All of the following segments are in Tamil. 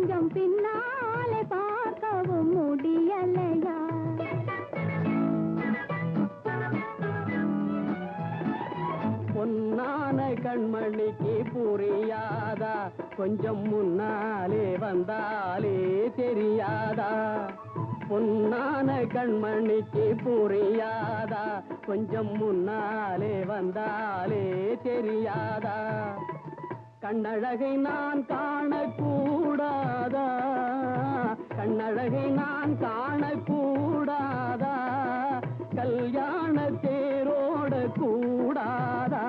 கொஞ்சம் பின்னாலே பார்க்கவும் முடியலையா? பொன்னான கண்மணிக்கு புரியாதா? கொஞ்சம் முன்னாலே வந்தாலே தெரியாதா? பொன்னான கண்மணிக்கு புரியாதா? கொஞ்சம் முன்னாலே வந்தாலே தெரியாதா? கண்ணழகை நான் காணக்கூடாதா? கண்ணழகை நான் காணக்கூடாதா? கல்யாண தேரோட கூடாதா?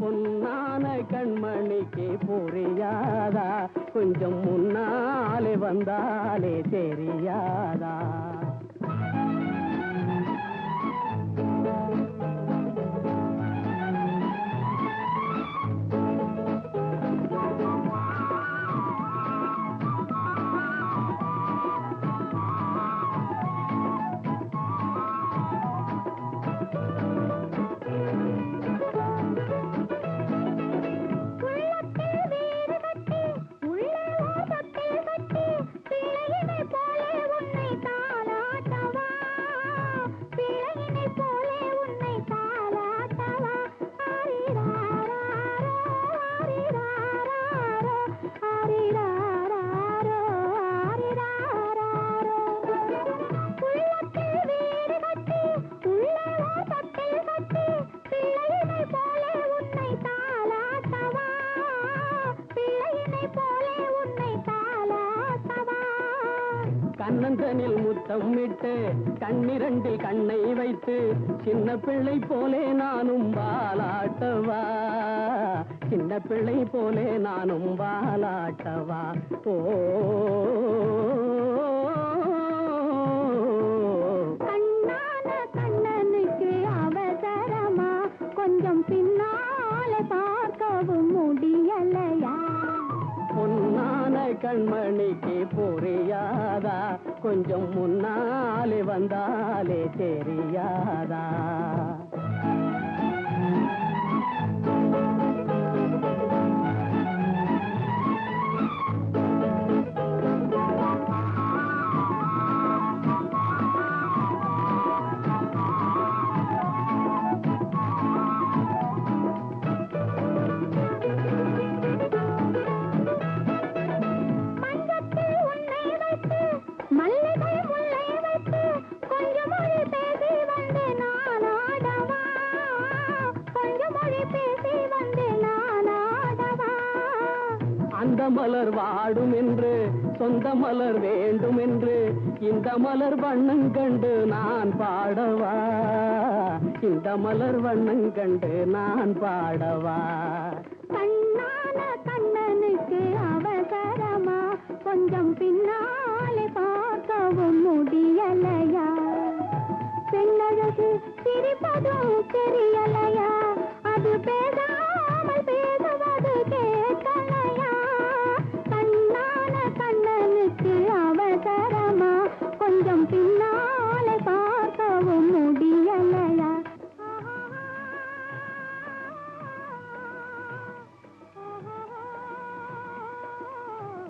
பொன்னான கண்மணிக்கு புரியாதா? கொஞ்சம் முன்னாலே வந்தாலே தெரியாதா? கண்ணந்தனில் முத்தம் இட்டு கண்ணிரண்டில் கண்ணை வைத்து சின்ன பிள்ளை போலே நானும் பாலாட்டவா? சின்ன பிள்ளை போலே நானும் பாலாட்டவா? ஓ கண்மணிக்கு புரியாதா? கொஞ்சம் முன்னாலே வந்தாலே தெரியாதா? மலர் வாடும் என்று சொந்த மலர் வேண்டும் என்று இந்த மலர் வண்ணம் கண்டு நான் பாடவா? இந்த மலர் வண்ணம் கண்டு நான் பாடவா? கண்ணான கண்ணனுக்கு அவசரமா கொஞ்சம் பின்னாலே பார்க்கவும் முடியலையா? பெண்ணழகு சிரிப்பதும் தெரியலையா? அது பேச